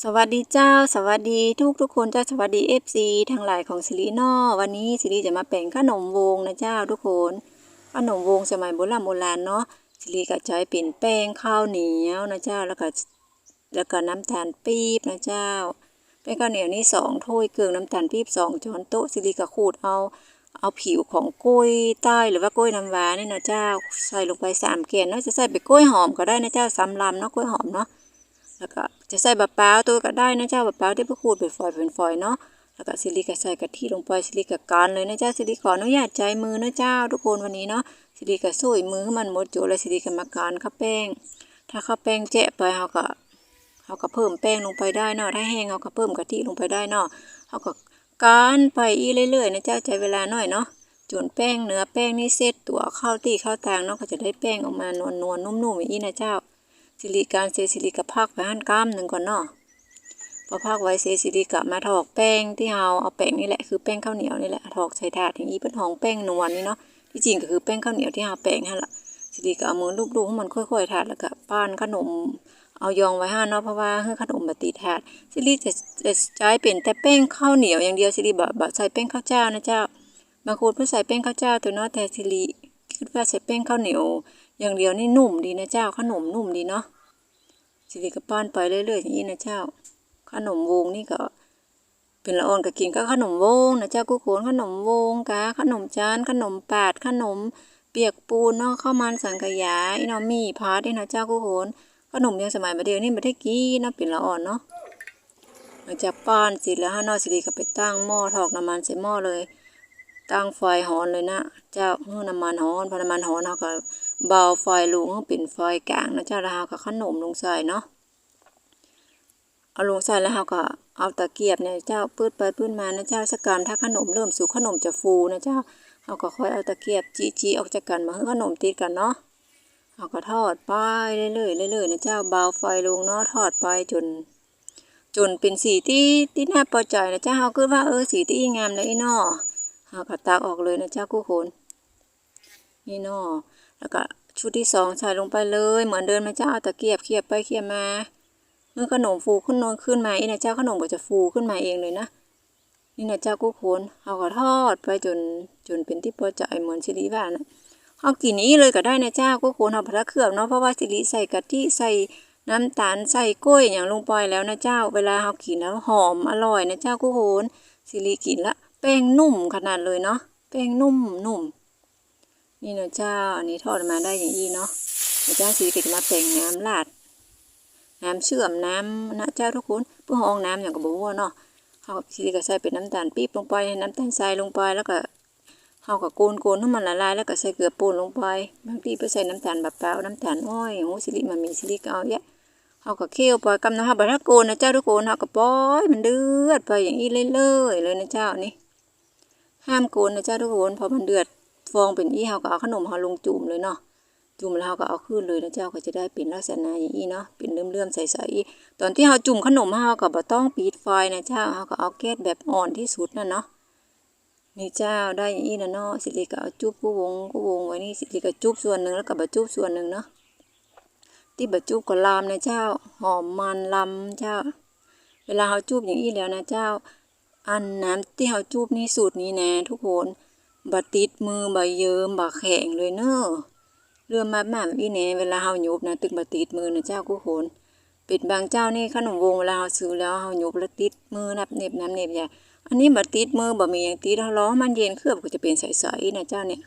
สวัสดีเจ้า สวัสดีทุกทุกคนเจ้าสวัสดี FC ทั้งหลายของสิรินอวันนี้สิริจะมาแป่งขนมวงนะเจ้าทุกคนขนมวงสมัยโบราณโบราณเนาะสิริก็ใช้เป็นแป้งข้าวเหนียวนะเจ้าแล้วก็แล้วก็น้ำตาลปี๊บนะเจ้าแป้งข้าวเหนียวนี่สองถ้วยเกลือน้ำตาลปี๊บสองช้อนโต๊ะสิริก็ขูดเอาเอาผิวของกล้วยใต้หรือว่ากล้วยน้ำว้านี่นะเจ้าใส่ลงไปสามแกนเนาะจะใส่ไปกล้วยหอมก็ได้นะเจ้าสำลำเนาะกล้วยหอมเนาะ แล้วก็จะใส่บะเปล่าตัวก็ได้นะเจ้าบะเปล่าที่พวกขูดเป็นฝอยเป็นฝอยเนาะแล้วก็ซิลิก็ใส่กะทิลงไปซิลิกะการเลยนะเจ้าซิลิขออนุญาตใจมือนะเจ้า ทุกคนวันนี้เนาะซิลิกะสวยมือให้มันหมดโจแล้วซิลิกะมาการข้าวแป้ง ถ้าข้าวแป้งแจะไปเฮาก็เฮาก็เพิ่มแป้งลงไปได้เนาะถ้าแห้งเฮาก็เพิ่มกะทิลงไปได้เนาะเฮาก็การไปอีเรื่อยๆนะเจ้าใจเวลาหน่อยเนาะจนแป้งเนื้อแป้งนี่เสร็จตัวเข้าตีเข้าตางเนาะก็จะได้แป้งออกมานวลๆนุ่มๆอีนะเจ้า สิริการเซสิริกับพักไปหั่นกล้ามหนึ่งก่อนเนาะพอพักไว้เซสิริกับมาถอกแป้งที่เฮาเอาแป้งนี่แหละคือแป้งข้าวเหนียวนี่แหละถอกใส่ถาดอย่างนี้เป็นหองแป้งนวลนี่เนาะที่จริงก็คือแป้งข้าวเหนียวที่เฮาแป้งหั่นล่ะสิริก็เอามือลูบๆให้มันค่อยๆถาดแล้วก็ป้านขนมเอายองไว้หั่นเนาะเพราะว่าให้ขนมบ่ติดถาดสิริจะจะใช้เป็นแต่แป้งข้าวเหนียวอย่างเดียวสิริบ่บ่ใส่แป้งข้าวเจ้านะเจ้าบางคนเพิ่นใส่แป้งข้าวเจ้าตัวเนาะแต่สิริคิดว่าใส่แป้งข้าวเหนียว อย่างเดียวนี่นุ่มดีนะเจ้า ขนมนุ่มดีเนาะสิริก็ป้านไปเรื่อยๆอย่างนี้นะเจ้า ขนมวงนี่ก็ เป็นละอ่อนก็กินก็ขนมวงนะเจ้ากุโขนขนมวงกะขนมจานขนมปาดขนม เปียกปูนเนาะข้าวมันสังกะยาอีนาะมีพาร์ตนี่นะเจ้ากุโขนขนมยังสมัยมาเดียวนี่บ่ได้กินเนะเป็นละอ่อนเนาะหลังจากป้านเสร็จแล้วฮะนาสิริก็ไปตั้งหม้อถอกน้ำมันใส่หม้อเลย ตั้งไฟหอนเลยนะ เจ้าเมื่อน้ำมันหอนพอน้ำมันหอนเฮาก็ บาไฟลงให้เป็นไฟกลางนะเจ้าแล้วเฮาก็ขนมลงใส่เนาะเอาลงใส่แล้วเฮาก็เอาตะเกียบเนี่ยเจ้าปื้ดไปปื้ดมานะเจ้าสักการถ้าขนมเริ่มสุกขนมจะฟูนะเจ้าเฮาก็ค่อยเอาตะเกียบจี้ๆออกจากกันมาให้ขนมติดกันเนาะเฮาก็ทอดไปเรื่อยๆเรื่อยๆนะเจ้าเบาไฟลงเนาะทอดไปจน จนเป็นสีที่ที่น่าพอใจนะเจ้าเฮาคิดว่าเออสีที่งามเลยอีน้อเฮาก็ตักออกเลยนะเจ้ากู้คนนี่น้อ แล้วก็ชุดที่สองใส่ลงไปเลย เหมือนเดินมนะเจ้าเอาตะเกียบเคียบไปเคียบมา เมื่อขนมฟูขึ้นนวลขึ้นมาอีนะเจ้าขนมก็จะฟูขึ้นมาเองเลยนะนี่นะเจ้ากู้คนเฮาก็ทอดไปจนจนเป็นที่พอใจเหมือนสิริว่านะเฮากินนี้เลยก็ได้นะเจ้ากู้คนเฮาพระเคลือบเนาะเพราะว่าสิริใส่กะทิใส่น้ำตาลใส่กล้วยอย่างลงไปแล้วนะเจ้า เวลาเฮากินแล้วหอมอร่อยนะเจ้ากู้โหนสิริกินละแป้งนุ่มขนาดเลยเนาะแป้งนุ่มนุ่ม นี่นะเจ้า อันนี้ทอดมาได้อย่างนี้เนาะนะเจ้าสิริก็จมาแป้งน้ำราด น้ำเชื่อมน้ำนะเจ้าทุกคนเพื่อห้องน้ำอย่างกับบัวเนาะเฮาสิริก็ใส่เป็นน้ำตาลปี๊บลงไปน้ำตาลทรายลงไปแล้วก็เฮาก็โกนโกนให้มันละลายแล้วก็ใส่เกลือป่นลงไปบางทีไปใส่น้ำตาลแบบเปล่าน้ำตาลอ้อยโอ้สิริมันมีสิริก็เอาแยะเฮาก็เคี่ยวไปกำนะเฮาบ่ทักโกนนะเจ้าทุกคนเฮาก็ปล่อยมันเดือดไปอย่างนี้เรื่อยๆเลยนะเจ้านี่ห้ามโกนนะเจ้าทุกคนพอมันเดือด ฟองเป็นอีเฮาก็เอาขนมเฮาลงจุ่มเลยเนาะจุ่มแล้วเฮาก็เอาขึ้นเลยนะเจ้าก็จะได้เป็นลักษณะอย่างนี้เนาะเป็นเลื่อมๆใสๆตอนที่เฮาจุ่มขนมเฮาก็บ่ต้องปิดไฟนะเจ้าเฮาก็เอาแก๊สแบบอ่อนที่สุดน่ะเนาะนี่เจ้าได้อย่างนี้นะเนาะสิริก็เอาจุ๊บกูวงกูวงไว้นี่สิริก็จุ๊บส่วนหนึ่งแล้วก็บจุ๊บส่วนหนึ่งเนาะที่บะจุบก็ลามนะเจ้า หอมมันลำเจ้า เวลาเฮาจูบอย่างนี้แล้วนะเจ้า อันน้ำที่เฮาจูบนี่สูตรนี้นะทุกคน บะติดมือบะเยิมบะแข็งเลยเนอะเรื่องมาม่าอีแหน่เวลาเฮาหยุบนะตึกบะติดมือนะเจ้าทุกคนเป็นบางเจ้านี่ขนมวงเวลาเฮาซื้อแล้วเฮาหยุบแล้วติดมือนับเน็บน้ำเน็บอย่าอันนี้บะติดมือบะมีอย่างติดเฮาล้อมันเย็นเคลือบก็จะเป็นใสๆนะเจ้าเนี่ย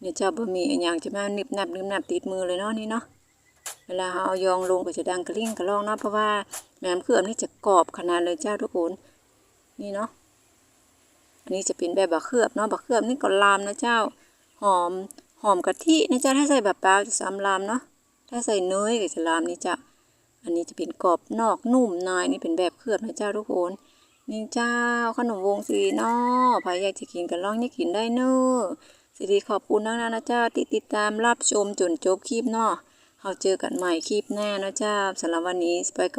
เนี่ยเจ้าบะมีอย่างจะมานิบนับนิบนับติดมือเลยเนาะนี่เนาะเวลาเราเอายองลงก็จะดังกระลิ่งกระลองเนาะเพราะว่าแหนมเครื่องนี่จะกรอบขนาดเลยเจ้าทุกคนนี่เนาะ นี้จะเป็นแบบบะเคลือบเนาะบะเคลือบนี่ก็ลามนะเจ้า หอมหอมกะทินะเจ้าถ้าใส่แบบเปล่าจะสามลามเนาะถ้าใส่เนยก็จะลามนี่จ้ะอันนี้จะเป็นกรอบนอกนุ่มในนี่เป็นแบบเคลือบนะเจ้าทุกคนนี่เจ้าขนมวงสีนาะใครอยากจะกินก็ลองนี่กินได้เนอะสิริขอบคุณนะนะเจ้าที่ติดตามรับชมจนจบคลิปเนาะเราเจอกันใหม่คลิปหน้านะเจ้าสำหรับวันนี้ไปก่อน